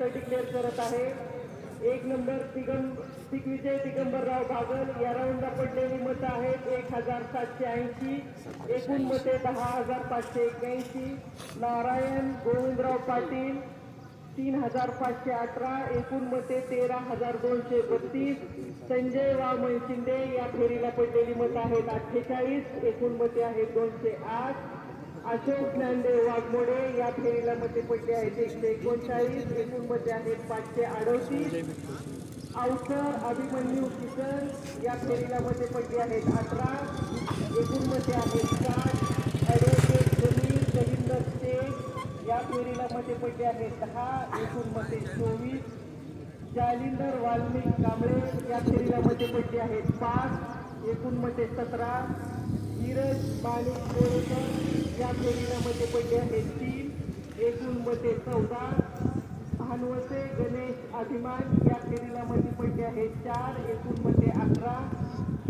मत डिक्लेअर करत आहे. एक नंबर दिगं दिग्विजय दिगंबरराव बागल. या राऊंडला पडलेली मतं आहेत एक हजार सातशे ऐंशी एकूण मते दहा हजार पाचशे एक्याऐंशी नारायण गोविंदराव पाटील तीन हजार पाचशे अठरा एकूण मते तेरा हजार दोनशे बत्तीस. संजय वामन शिंदे या फेरीला पडलेली मतं आहेत अठ्ठेचाळीस एकूण मते आहेत दोनशे आठ. अशोक ज्ञानदेव वाघमोडे या फेरीला मते पडले आहेत एकशे एकोणचाळीस एकूण मते आहेत पाचशे अडोतीस. अवसर अभिमन्यू किसन या फेरीला मते पडले आहेत अठरा. एकूण मते आहेत साठ ॲडव्होकेट जमीन कलिंदर शेख या फेरीला मते पडले आहेत दहा. एकूण मते चोवीस. जालिंदर वाल्मिक कांबळे या फेरीला मते पडले आहेत पाच. एकूण मते सतरा. धीरज माणिक कोळेकर या फेरीला पडले आहेत तीन. एकूण मते चौदा. भानवसे गणेश अभिमान या फेरीला पडले आहेत चार. एकूण मते अकरा.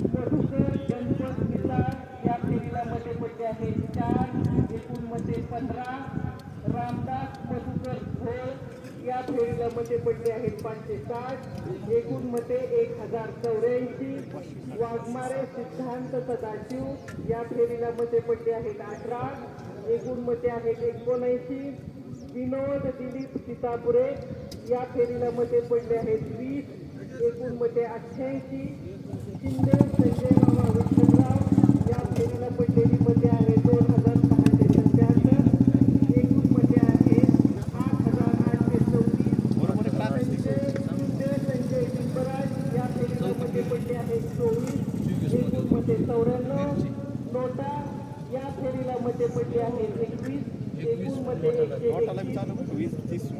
मधुकर गणपत मिसाळ या फेरीला पडले आहेत चार. एकूण मते पंधरा. रामदास मधुकर घोळ या फेरीला पडले आहेत पाचशे साठ. एकूण मते एक हजार चौऱ्याऐंशी वाघमारे सिद्धांत सदाशिव या फेरीला मते पडले आहेत अठरा एकूण मते आहेत एकोणऐंशी. विनोद दिलीप सीतापुरे या फेरीला मते पडले आहेत वीस एकूण मते अठ्ठ्याऐंशी. शिंदे संजय मामा विठ्ठलराव या फेरीला पडलेली मते आहेत दोन हजार सहाशे सत्याहत्तर एकूण मते आहेत आठ हजार आठशे चौतीस संजय शिंदे संजय पिंपराज या फेरीला मते पडले आहेत चोवीस एकूण चौऱ्याण्णव नोटा या फेरीला मध्ये पडली आहेत एकवीस एकूण मते एकशे एकवीस